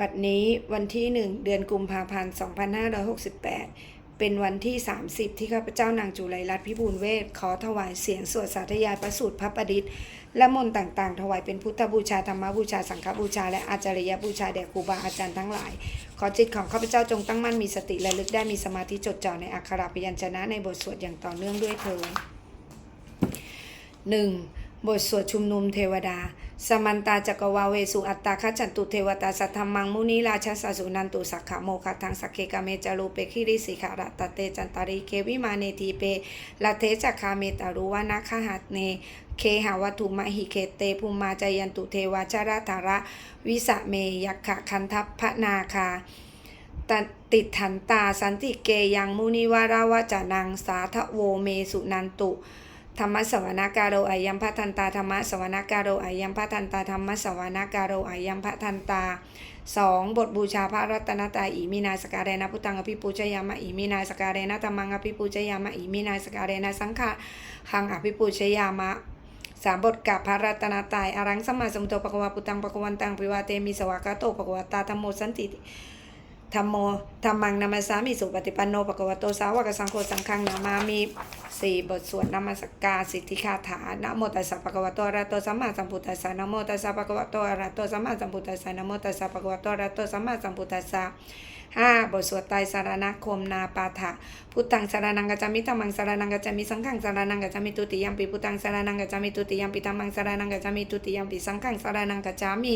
บัดนี้วันที่1เดือนกุมภาพันธ์ 2568 เป็นวันที่ 30 ที่ข้าพเจ้านางจุไลรัตน์พิบูลเวทขอถวายเสียงสวดสาธยายประสูตรพระประดิษฐ์และมนต์ต่างๆ ถวายเป็นพุทธบูชาธรรมบูชาสังฆบูชา และอาจารยบูชาแด่ครูบาอาจารย์ทั้งหลาย ขอจิตของข้าพเจ้าจงตั้งมั่นมีสติและลึกได้มีสมาธิจดจ่อในอักขระพยัญชนะในบทสวดอย่างต่อเนื่องด้วยเถิดหนึ่งบทสวดชุมนุมเทวดา สมันตาจักวาเวสุอัตตาคัจันตุเทวตาสัทธรรมังมุนีราชสสุนันตุสักขโมคทังสักเคกะเมจารุเปคิริสิขาระตเตจันตาริเควิมาเนทีเปละเทจักคาเมตารุวานาคหัตเนเคหาวัตุมหิเคเตภูมาจายันตุเทวาชาราธาระวิสะเมยักขะคันทัพพนาคาตติดถันตาสันติเกยังมุนิวาราวจานังสาทโวเมสุนันตุ ธรรมสวนาการโรอายัมพัทันตาธรรมสวนาการโรอายัมพัทันตาธรรมสวนาการโรอายัมพัทันตาสองบทบูชาพระรัตนตรัยอิมินาสการเนะพุทธังอภิปูชยามะอิมินาสการเนะธรรมังอภิปูชยามะอิมินาสการเนะสังฆะหังอภิปูชยามะสามบทกับพระรัตนตรัยอรังสมมาสมุทโธปะกวาปุตังปะกวันตังปิวาเตมิสวากาโตปะกวตาธรรมโมสันติ ธรรมโมธรรมังนามาสามิสุปฏิปันโนปะกวโตสาวกสังโฆสังฆังนามามีสี่บทสวดนามัสการสิทธิคาถานะโมตัสสะปะกวโตอะระโตสัมมาสัมพุทธัสสะนะโมตัสสะปะกวโตอะระโตสัมมาสัมพุทธัสสะนะโมตัสสะปะกวโตอะระโตสัมมาสัมพุทธัสสะห้าบทสวดไตรสารณคมนาปาฐะพุทธังสารนังกัจจามิธรรมังสารนังกัจจามิสังฆังสารนังกัจจามิตุติยัมปิพุทธังสารนังกัจจามิตุติยัมปิธรรมังสารนังกัจจามิตุติยัมปิสังฆังสารนังกัจจามิ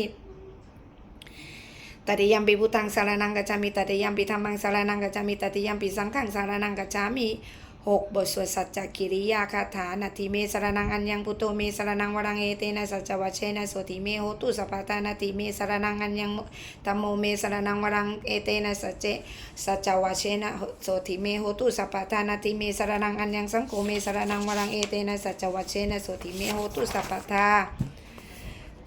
ตติยมปิพุทธังสารนังกัจจามิตติยมปิธรรมังสารนังกัจจามิตติยมปิสังฆังสารนังกัจจามิหกบทสวดสัจจกิริยาคาถานาทีเมสารนังอัญญังพุทโธเมสารนังวรังเอเตนะสัจจวัชเชนะโสติเมโหตุสัพพตานาติเมสารนังอัญญังตัมโมเมสารนังวรังเอเตนะสัจเจสัจวัชเชนะโสติเมโหตุสัพพตานาติเมสารนังอัญญังสังโฆเมสารนังวรังเอเตนะสัจจวัชเชนะโสติเมโหตุสัพพตา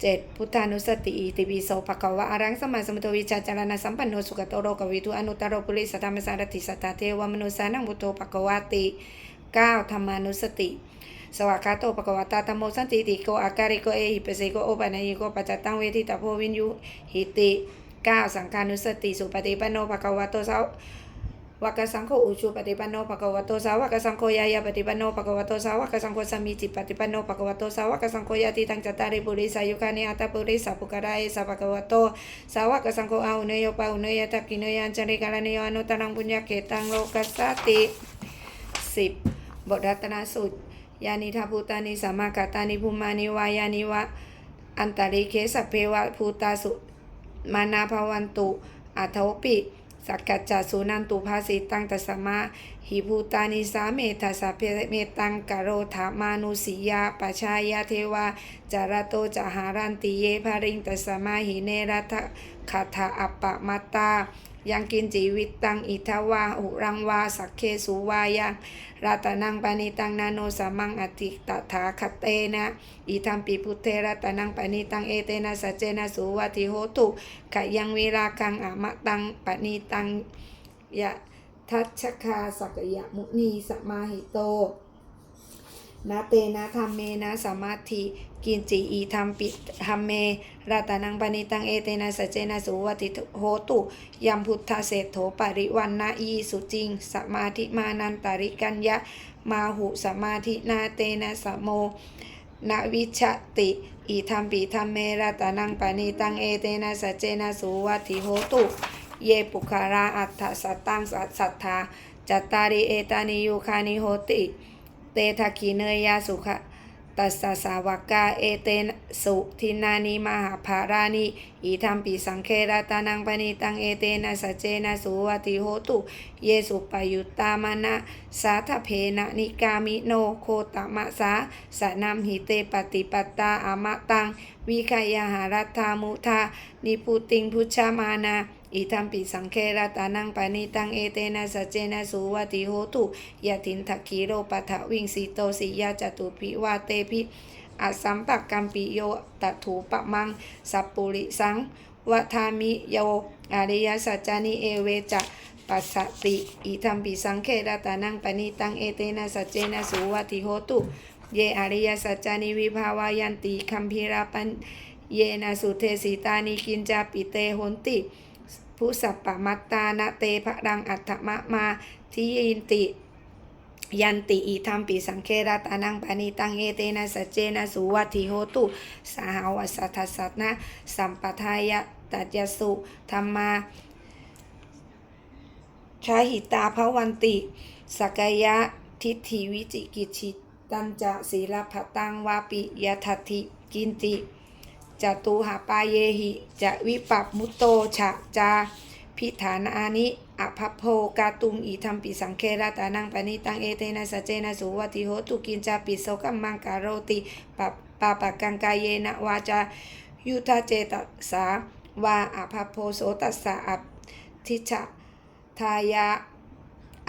เจ็ดพุทธานุสติอิติปิโสภควะอรังสมาสมุทวิชาจารณะสัมปันโนสุขโตโรกวิทุอนุตโรปุริสธรรมสารติสัตตาเทวมนุสานังพุโธภควะติเก้าธรรมานุสติสวากาโตภควะตาธรรมโมสันติติโกอาการิโกเอหิปเสโกโอปันญิโกปัจจตังเวทิตาโพวินยุหิติเก้าสังฆานุสติ สุปฏิปันโนภควะโตสา ววากสังโฆอุชุปฏิปันโนภะคะวะโตสาวกสังโฆยายาปฏิปันโนภะคะวะโตสาวกสังโฆสัมมิจิปฏิปันโนภะคะวะโตสาวกสังโฆยาติตังจตตาริปุริสายุคานิอัตตปุริสาปุการายสาภะคะวะโตสาวกสังโฆอาหุเนโยปาหุเนยทักกิโนยัญจริการณิโยอนุตตังปุญญาเกตังโลกัสสติสิบบทรัตนสูตรยานิทาภูตานิสัมมากตานิภูมานิวายานิวะอันตริเคสเพวะภูตาสุมานาภวันตุอัทโทปิ สักกัจจสุนันตุภาสิตังตัสสมาหิภูตานิสาเมทัสสะเพเมตังกโรธามานุสิยาปชายาเทวาจารโตจหารันติเยภาริงตัสสมาหิเนรัตคาถาอัปปะมาตา ยังกินจีวิตตังอิทวาหุรังวาสักเคสุวายังรัตนังปานิตังนาโนสมังอติตถาคเตนะอิทัมปิพุทเทรัตนังปานิตังเอเตนะสัจเจนะสุวัติโหตุขยังวิราคังอมะตังปานิตังยะทัชคาสักยะมุนีสมาหิโต นาเตนะธรรมเมนะสมาธิกินจีอีธรรมปิธรรมเมรัตนังปณิตังเอเตนะสเจนะสุวัติโหตุยมพุทธเศรษโถปริวันนะอีสุจิงสมาธิมานันตาริกัญญะมาหุสมาธินาเตนะสโมนาวิชติอีธรรมปิธรรมเมรัตนังปณิตังเอเตนะสเจนะสุวัติโหตุเยปุคาราอัฏฐสัตตังสัทธาจัตตาริเอตานิยุคานิโหติ เตทักขีเนยยาสุขะตัสสะสาวกาเอเตนสุทินานิมหาภารานิอีธรรมปิสังเคราตานังปณิตังเอเตนะสัจเจนะสุวัติโหตุ เยสุปยุตตามานะสาทเพนะนิกามิโนโคตมะสาสนัมหิเตปฏิปตาอมะตัง วิคายหารัตถามุทานิพุติงพุชามานา อิทัมปิสังเคราตานังปานิตังเอเตนะสัจเจนะสุวัติโหตุยะตินทักขีโรปัทวิงสีโตสิยาจตุปิวาเตปิอาสัมปักกัมปิโยตัถูปะมัง สัปปุริสังวัฏามิโยอริยสัจจานิเอเวจะปัสสติอิทัมปิสังเคราตานังปานิตังเอเตนะสัจเจนะสุวัติโหตุ เยอริยสัจจานิวิภาวายันติคัมภีราปัญเยนะสุเทสีตานีกินจาปิเตหนติ ผู้สัปปะมัตตานะเตภรังอัตมะมาทิยินติยันติอีธรรมปิสังเคราตานังปานิตังเอเตนะสัจเจนะสุวัติโหตุสหาวัสสัทสัตนะสัมปทายะตัจยสุธรรมาชาหิตาภวันติสกยะทิฏฐิวิจิกิจฉิตันจะศีลพตังวาปิยทัติกินติ จตุหาปาเยหิ จะวิปัปมุตโตฉะจาพิฐานานิอภพโพกาตุงอีธรรมปิสังเคราตานังปณิตังเอเตนะสเจนะสุวัติโหตุกินจาปิโสกัมมังกาโรติปะปปะกังกายเยนะวาจายุทธเจตสาวาอภพโพโสตัสสะอัทิชะทายะ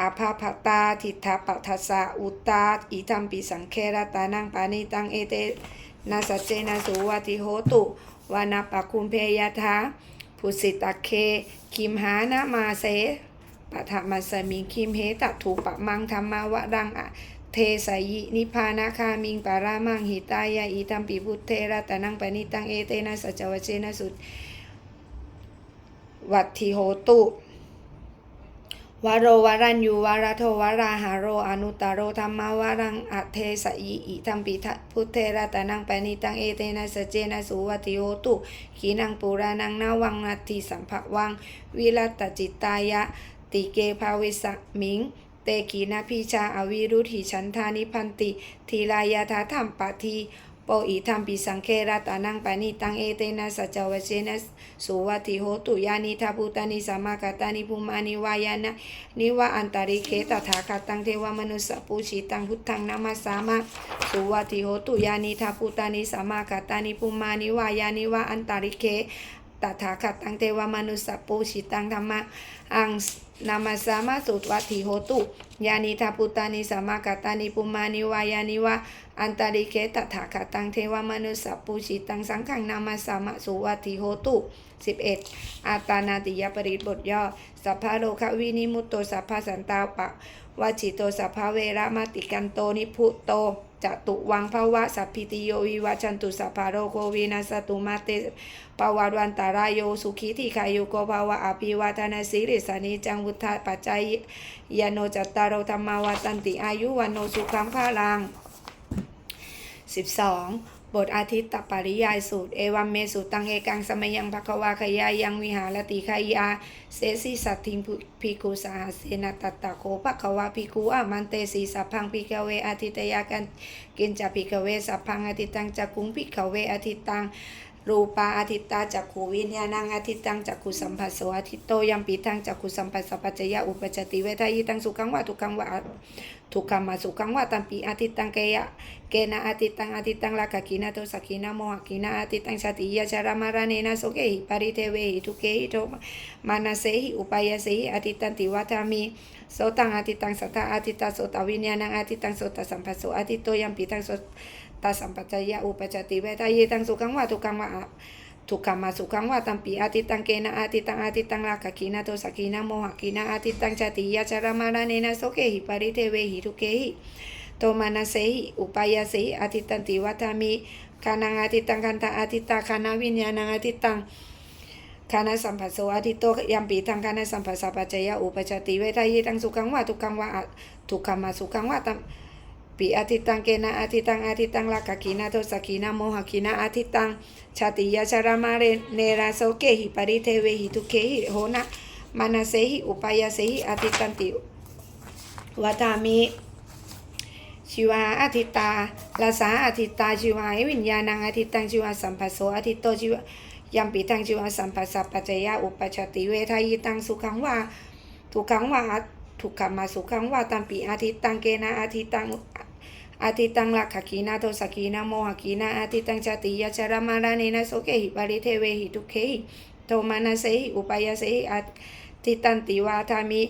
อาภาพตาทิฏฐปัทสะอุตตาอีธรรมปิสังเคราตานังปณิตังเอเต นะสัจเจนะสุวัติโหตุวานาปะคุมเพยทาพุสิตะเค คิมหานะมาเสปะทะมัสมิงคิมเหตัถูปะมังธรรมาวะรังอะเทสยินิพานาคามิงปารามังหิตายะอิตัมปิพุทเทระตะนังปณิตังเอเตนะสัจวเชนะสุดวัตถิโหตุ วโรวรัญยูวารโทวราหาโรอนุตตโรธรรมาวรังอัเทสยิอิธรรมปิทพุทเทระตนังปณิตังเอเตนะสเจนะสุวัติโหตุขีนังปุรานังนาวังนาทีสัมภวัง วิรัตจิตตายะ ติเกภาวิสมิงเตกีนาพิชาอวิรุธิฉันทานิพันติ ทีลายาทาธรรมปะที โปอีธรรมปิสังเคราตานังปานิตังเอเตนะสัจวเชนะสุวัติโหตุยานิทาภูตานิสามากตานิภูมานิวายานะนิวะอันตาริเคตถาคตังเทวมนุสปูชิตังพุทธังนามาสามาสุวัติโหตุยานิทาภูตานิสามากตานิภูมานิวายานิวะอันตาริเคตถาคตังเทวมนุสสปูชิตังธรรมะอัง นามาสามาสุตวัติโหตุยานิทาปุตานิสามากตานิปุมานิวายานิวะอันตาริเคตถาคตังเทวมนุสสปูชิตังสังขังนามาสามาสุวัติโหตุ 11. อาตานาติยปริบทย่อสัพพะโลกวินิมุตโตสัพพะสันตาปะ วาจิโตสัพพะเวระมาติกันโตนิพุโตจตุวังภาวะสัพพิติโยวิวัชันตุสัพพะโรโควินาสตุมาเตปวารวันตารายโยสุขีทิคายุโกภาวะอภิวัฒนาสิริสานิจังวุฒาปัจจัยยโนจัตตารธรรมาวตันติอายุวันโนสุขังพาลัง 12. บทอาทิตตปริยายสูตร เอวัมเมสูตังเอกังสมยังภควาขยายังวิหารติขยา เสสิสัตถิงพิกุสาหเสนตัตตะโคภควาพิกุอามันเตสีสัพพังพิกเวอาทิตยากันกินจะพิกเวสัพพังอาทิตังจะกุงพิกเวอาทิตัง รูปาอาทิตตาจักขูวิญญาณังอาทิตตังจักขุสัมผัสโสอาทิตโตยัมปีทังจักขุสัมผัสสะปัจจยะอุปจติเวทายตังสุขังวะทุกขังวะทุกขัมมาสุขังวะตัมปีอาทิตตังเกยะเกนะอาทิตตังอาทิตตังลากะกินะโตสักินะโมหกินะอาทิตตังชาติยะชารามาราเนนะโสเกหิปริเทเวหิทุเกหิโตมานาเสหิอุปายาเสหิอาทิตตันติวัฏามิโสตังอาทิตตังสัทธาอาทิตตาโสตวิญญาณังอาทิตตังโสตสัมผัสโสอาทิตโตยัมปีตังโส ตสัมปัจจยะอุปจติเวทายตังสุขังวะทุกังวะทุกขมาสุขังวาตัมปีอาทิตังเกนะอาทิตังอาทิตังลากกีนะโตสักกีนะโมหกีนะอาทิตังจติยาจารมาราเนนะโสเกหิปริเทเวหิทุเกหิโตมานาเสหิอุปายาเสหิอาทิตันติวัฏามิคานังอาทิตังคันตาอาทิตาคานาวิญญาณังอาทิตังคานาสัมผัสโสอาทิตโตยัมปีทังคานาสัมผัสสะปัจจยะอุปจติเวทายตังสุขังวาทุกขังวาทุกขมาสุขังวาตัม ปีอาทิตังเกนะอาทิตังอาทิตังลากะกีนาโทสักกีนาโมหกีนาอาทิตังชาติยาชารามาเรเนราโสเกหิปริเทเวหิทุเคหิโหนะมานาเสหิอุปายาเสหิอาทิตันติวัตามิชิวาอาทิตาลาสาอาทิตาชิวาวิญญาณังอาทิตังชิวาสัมปัสโสอาทิตโตชิวายัมปีตังชิวาสัมปัสสะปัจจยะอุปชติเวทายตังสุขังวาทุกขังวาทุกขมาสุขังวาตัมปีอาทิตังเกนะอาทิตัง อาทิตังลักขกีนาโทสกีนาโมหกีนาอาทิตังชาติยาชารามาราเนนะโสเกหิปาริเทเวหิทุเคหิโทมานาเสหิอุปายาเสหิอาทิตันติวาธามิ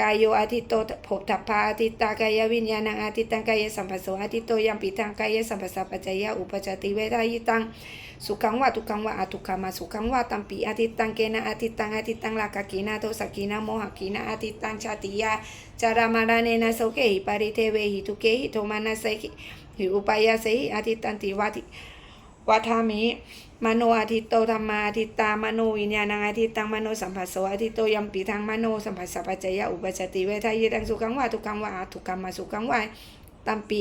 กายโยอาทิตโตภพทัพพาอาทิตตากายวิญญาณังอาทิตังกายสัมปัสโสอาทิตโตยัมปิตังกายสัมปัสสะปัจจยะอุปจติเวทายตังสุขังวะทุกขังวะอทุกขมาสุขังวะตัมปีอาทิตังเกนะอาทิตังอาทิตังลากกีนาโทสกีนาโมหกีนาอาทิตังชาติยาจารามาราเนนะโสเกหิปาริเทเวหิทุเกหิโทมานาเสหิหิอุปายาเสหิอาทิตันติวาติ วัฏามิมโนอาทิตโตธรรมาทิตามโนวิญญาณังอาทิตตังมโนสัมผัสโสอาทิตโตยัมปีทางมโนสัมผัสสัพพัจจยะอุปจติเวทายตังสุขังวาทุกังวาอาทุกังมาสุขังวาตัมปี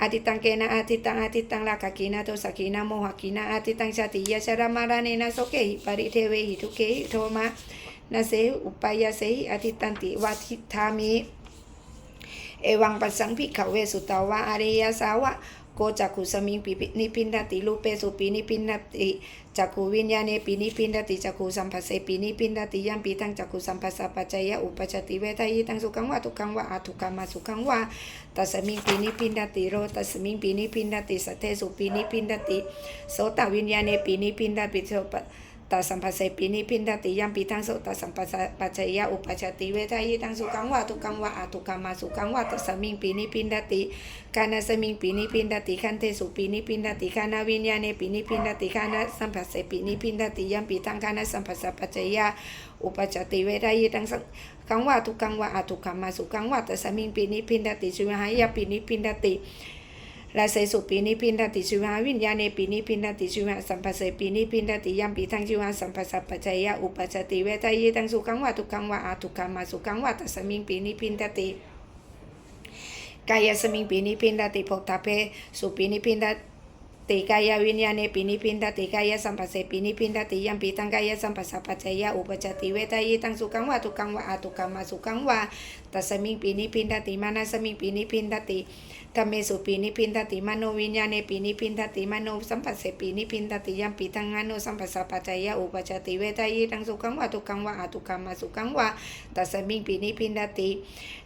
อาทิตังเกนะอาทิตังอาทิตังลากากีนาโทสกีนาโมหกีนาอาทิตังชาติยะชรามาราเนนะโสเกหิปริเทเวหิทุเกหิโทมานาเสหิอุปายาเสหิอาทิตันติวาทิธามิเอวังปัสสังพิขเวสุตาวะอริยสาวะ โกจักขุสมิงปินิพินดติลูเปสุปินิพินดติจักขุวิญญาเนปินิพินดติจักขุสัมภัสเสปินิพินดติยัมปีตั้งจักขุสัมภัสสะปัจจยะอุปจติเวทายตังสุขังวะทุกังวะอาทุกขังมาสุขังวะตัสมิงปินิพินดติโรตัสมิงปินิพินดติสัทเทสุปินิพินดติโสตวิญญาเนปินิพินดติโสป ตัสสัมภะเสปินิพินดติยัมปีทังโสตัสสัมปัสสะปัจจยะอุปจติเวทายตังสุขังวะทุกังวะอาทุกขังมาสุขังวะตสมิงปีนิพินดติกานาสมิงปีนิพินดติขันเทสุปีนิพินดติกานาวิญญาเนปีนิพินดติกานาสัมภะเสปินิพินดติยัมปีทังกานาสัมปัสสะปัจจยะอุปจติเวทายตังสุขังวะทุกังวะอาทุกขังมาสุขังวะตสมิงปีนิพินดติชิวหายะปีนิพินดติ ลาเสสุปีนิพินดติชิวาวิญญาเนปีนิพินดติชิวาสัมปัสเสปีนิพินดติยัมปีทังชิวาสัมปัสสปัจจยะอุปจจติเวทายตังสุขังวะทุกขังวะอาทุกขังมาสุขังวะตัสมิงปีนิพินดติกายสมิงปีนิพินดติโพธาเพสุปีนิพินดติกายวิญญาเนปีนิพินดติกายสัมปัสเสปีนิพินดติยัมปีตังกายสัมปัสสปัจจยะอุปจจติเวทายตังสุขังวะทุกขังวะอาทุกขังมาสุขังวะ ตัสมิงปีนิพินดติมานาสมิงปีนิพินดติธรรมเมสุปีนิพินทติมโนวิญญาเนปีนิพินทติมโนสัมปัสเสปีนิพินทติยัมปีตังมโนสัมปัสสะปัจจยะอุปจติเวทายตังสุขังวะทุกังวะอาทุกังมาสุขังวะตัสมิงปีนิพินทติ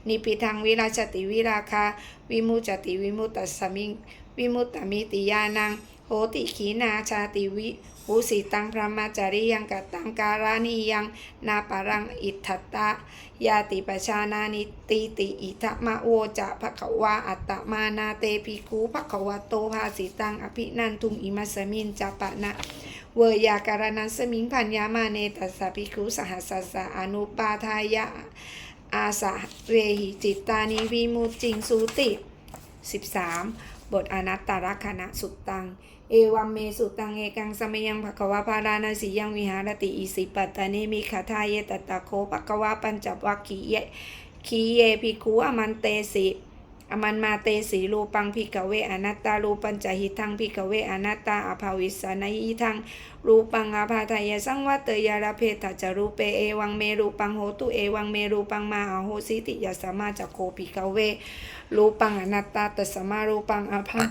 นิพิทังวิราชติวิราคาวิมุจติวิมุตตัสสมิงวิมุตตมิติยานัง โหติขีนาชาติวิหุสิตังพระมาจาริยังกัตังการานิยัง นาปรังอิทธตะ ยาติปชานานิติติอิทะมะโอจะภะคะวาอัตตมานาเตปิคูภะคะวะโตภาสิตังอภินันทุงอิมัสมินจะปะนะเวยาการนันสมิงพันยามาเนตัสสะภิกขุสหัสสะสะอนุปาทายะ อาสะเวหิจิตตานิวิมุจิงสุติ 13 บทอนัตตลักษณะสุตตัง เอวัมเมสุตังเอกังสมยังภควาพารานาสียังวิหารติอิสิปัตตานิมิคาทายตตะโคภควาปัญจวัคคีเยคีเยภิกขุอมันเตสิ อมันมาเตสีรูปังพิกเวอนัตตารูปัญจหิทังพิกเวอนัตตาอภาวิสานัยทังรูปังอาภาทายสังวัตเตยาราเพตจารูเปเอวังเมรูปังโหตุเอวังเมรูปังมาอาโหสิติยาสมมาจักโคพิกเวรูปังอนัตตาตสมารูปังอาภา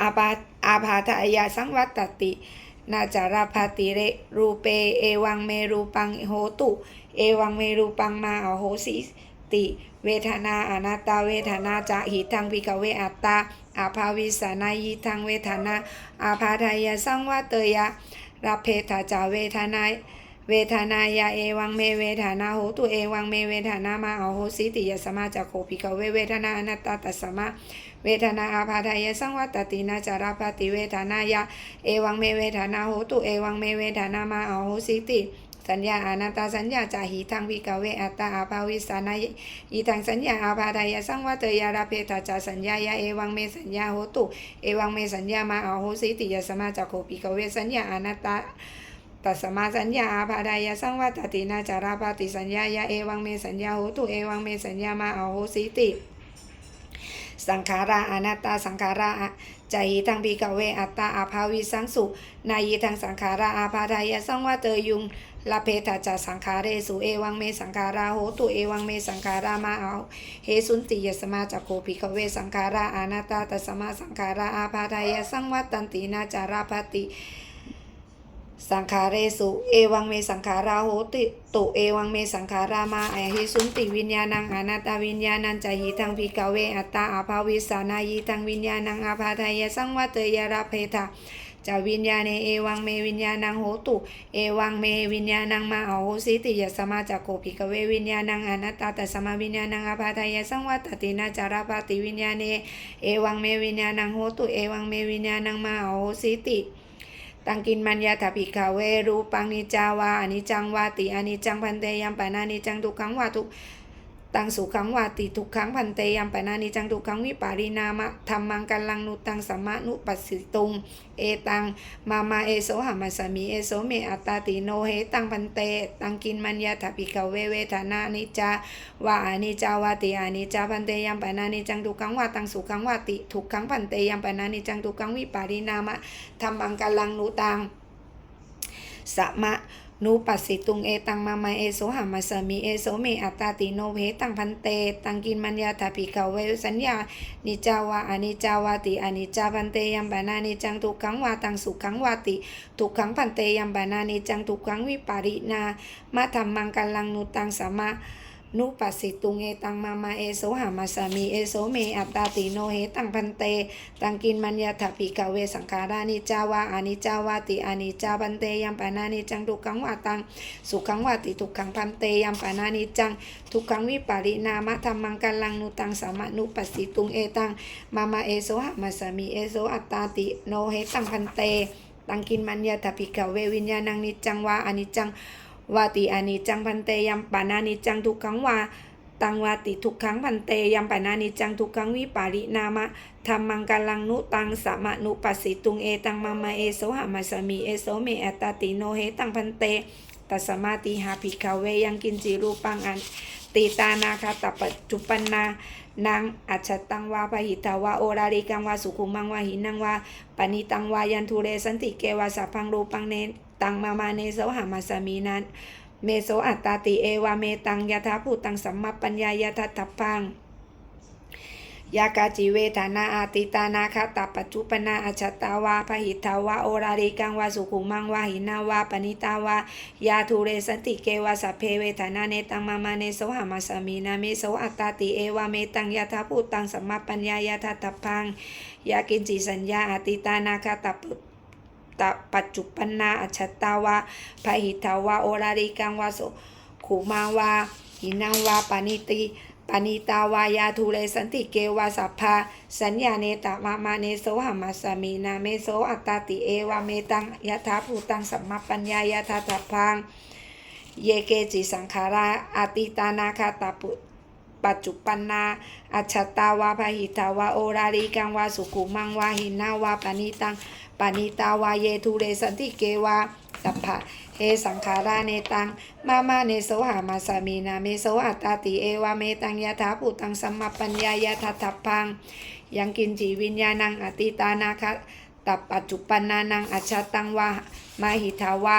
อาปาอาภาทายสังวัตตินาจาราภาติเรรูเปเอวังเมรูปังโหตุ เอวังเมรูปังมาอโหสิ ติ เวทนาอนัตตาเวทนาจะหิทังพิกเวอัตตาอาภาวิสานายิทังเวทนาอาภาทายสังวัตเตยะรับเพทาจาเวทนาเวทนายาเอวังเมเวทนาโหตุเอวังเมเวทนามาอโหสิติยสมาจักโคปิกเวเวทนาอนัตตาตัสมาเวทนาอาภาทายสังวัตตินาจาราปติเวทนายะเอวังเมเวทนาโหตุเอวังเมเวทนามาอโหสิติ สัญญาอนัตตาสัญญาจาหิทังวิกเวอัตตาอาภาวิสานายอีทังสัญญาอาภาทายสังวัตยาราเพตาจาสัญญายะเอวังเมสัญญาโหตุ เอวังเมสัญญามาอาโหสิติยสมาจักโคปิกเวสัญญาอนัตตาตัสมาสัญญาอาภาดายสังวัตตินาจาราปติสัญญายะเอวังเมสัญญาโหตุเอวังเมสัญญามาอาโหสิติสังขาราอนัตตาสังขาราใจหิทังปีกเวอัตตาอาภาวิสังสุนายิทังสังขาราอาภาทายสังวัตเตยุง ลาเพตาจาสังขาเรสุเอวังเมสังขาราโหตุเอวังเมสังขารามาเอาเฮสุนติยสมาจักโคภิกเวสังขาราอนัตตาตัสมาสังขาราอาภาทายสังวัตตันตินาจาราปติสังขาเรสุ เอวังเมสังขาราโหติตุเอวังเมสังขารามาอหิสุนติวิญญาณังอนัตตาวิญญาณังจหิทังพิกเวอัตตาอาภาวิสานายิทังวิญญาณังอาภาทายสังวัตเตยราเพทา จาวิญญาเนเอวังเมวิญญาณังโหตุ เอวังเมวิญญาณังมาอโหสิติยสมาจักโกภิกเววิญญาณังอนัตตาตัสมาวิญญาณังอภาทายสังวัตตินาจาราปติวิญญาเนเอวังเมวิญญาณังโหตุเอวังเมวิญญาณังมาอโหสิติตังกินมัญญาถาปิกาเวรูปังนิจาวาอนิจังวาติอนิจังพันเตยัมปานานิจจังทุกขังวาทุก ตังสุขังวาติทุกขังพันเตยัมปนานิจังทุกขังวิปารินามะธรรมังกัลลังนุตังสัมมานุปัสสิตุง เอตังมามาเอโสหามาสมีเอโสเมอัตตาติโนเหตังพันเต ตังกินมัญญาถปิกเวเวทนานิจาวาอานิจาวาติอานิจาพันเตยัมปนานิจังทุกขังวาตังสุขังวาติทุกขังพันเตยัมปนานิจังทุกขังวิปารินามะธรรมังกัลลังนุตังสัมะ นุปัสสิตุงเอตังมามาเอโสหามาสมีเอโสเมอัตตาติโนเพตังพันเต ตังกินมัญญาถาปิกาเวสัญญา นิจาวาอนิจาวาติอนิจาพันเตยัมบานานิจังทุกขังวาตังสุขังวาติทุกขังพันเตยัมบานานิจังทุกขังวิปารินามาธรรมังกัลังนุตังสามะ นุปัสสิตุงเอตังมามาเอโสหามาสามีเอโสเมอัตตาติโนเหตังพันเต ตังกินมัญญาถปิกาเวสังขารานิจาวาอานิจาวาติอานิจาพันเตยัมปานานิจังทุกขังวาตัง สุขังวาติทุกขังพันเตยัมปานานิจัง ทุกขังวิปารินามะธรรมังกัลังนุตังสามะนุปัสสิตุงเอตังมามาเอโสหามาสามีเอโสอัตตาติโนเหตังพันเต ตังกินมัญญาถปิกาเววิญญาณังนิจังวาอานิจัง วาติอานิจังพันเตยัมปานานิจังทุกขังวาตังวาติทุกขังพันเตยัมปานานิจังทุกขังวิปารินามะธรรมังกัลลังนุตังสมะนุปัสสิตุงเอตังมามาเอโสหามาสมีเอโสเมอตตาติโนเฮตังพันเตตัสมาติหาภิกขเวยังกินจิรูปังอันตีตานาคาตปัจจุปันนานางอัจฉตังวาพหิตาวาโอราริกังวาสุขุมังวาหินังวาปณิตังวายันทุเรสันติเกวาสัพพังรูปังเน ตังมามาเนโสหามาสมีนั้น เมโสอัตตาติเอวาเมตังยะถาภูตังสัมมาปัญญายะทัตถพังยากาจิเวทานาอาติตานาคาตาปัจจุปนาอัจฉตาวาพหิตาวาโอราริกังวาสุขุมังวาหินาวาปณิตาวายาทุเรสันติเกวาสัพเพเวทนาเนตังมามาเนโสหามาสามีนาเมโสอัตตาติเอวาเมตังยะถาภูตังสัมมาปัญญายะทัตพังยากินจิสัญญาอาติตานาคาตาปุ ตะปัจจุปนาอัจฉตาวาพหิตาวาโอราริกังวาสุขุมาวาหินังวาปณิติปณิตาวายาทุเรสันติเกวาสัพพาสัญญาเนตมามาเนโสหามาสมีนาเมโสอัตตาติเอวาเมตังยะถาภูตังสัมมาปัญญายะทัตถพังเยเกจิสังขาราอาติตานาคาตาปุปัจจุปันนาอัจฉตาวาพหิตาวาโอราริกังวาสุขุมังวาหินาวาปณิตัง ปณิตาวาเยทุเรสันติเกวาสัพพะเฮสังขาราเนตัง มามาเนโสหามาสามีนาเมโสอัตตาติเอวาเมตังยะถาปุตังสัมมาปัญญายะทัตพัง ยังกินจีวิญญาณังอติตานาคาตัปปัจจุปันนานังอัจฉตังวามาหิทาวา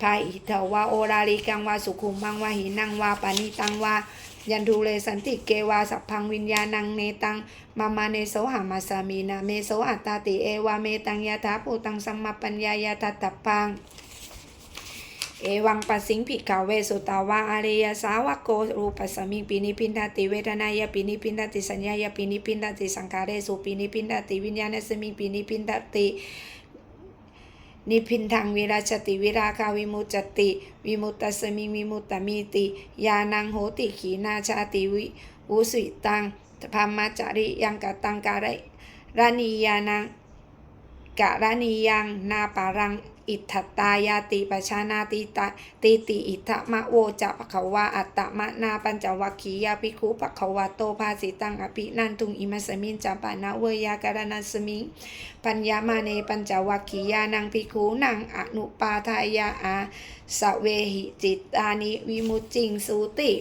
พาอิทวาโอราริกังวาสุขุมมังวาหินังวาปานิตังวา ยันทูเลสันติเกวาสัพพังวิญญาณังเนตังมามาเนโสหามาสามีนาเมโสอัตตาติเอวาเมตังยะถาภูตังสัมมาปัญญายะทัตตปังเอวังปัสสิงผิกขาวเวสุตาวาอาเรยสาวโกรูปัสสมิงปินิพินทติเวทนายปินิพินทติสัญญายปินิพินทติสังขารเรสุปินิพินทติวิญญาณสมิงปินิพินทติ นิพินทังวิราชติวิราคาวิมุจติ วิมุตตสมิงวิมุตตมีติยานังโหติขีนาชาติวิอุสิตังพรมมจาริยังกตังการะรานียานังกะรานียังนาปารัง อิทธตายาติปชานาติตาติติอิทธมะโวจะปะขาวาอัตตมะนาปัญจวัคคียาภิกขุปะขาวาโตภาสิตังอภินันทุงอิมัสมินจัปปานาเวยากรณัสมิงปัญญามาเนปัญจวัคคียานังภิกขุนังอนุปาทายาอาสเวหิจิตานิวิมุตจิงสูติ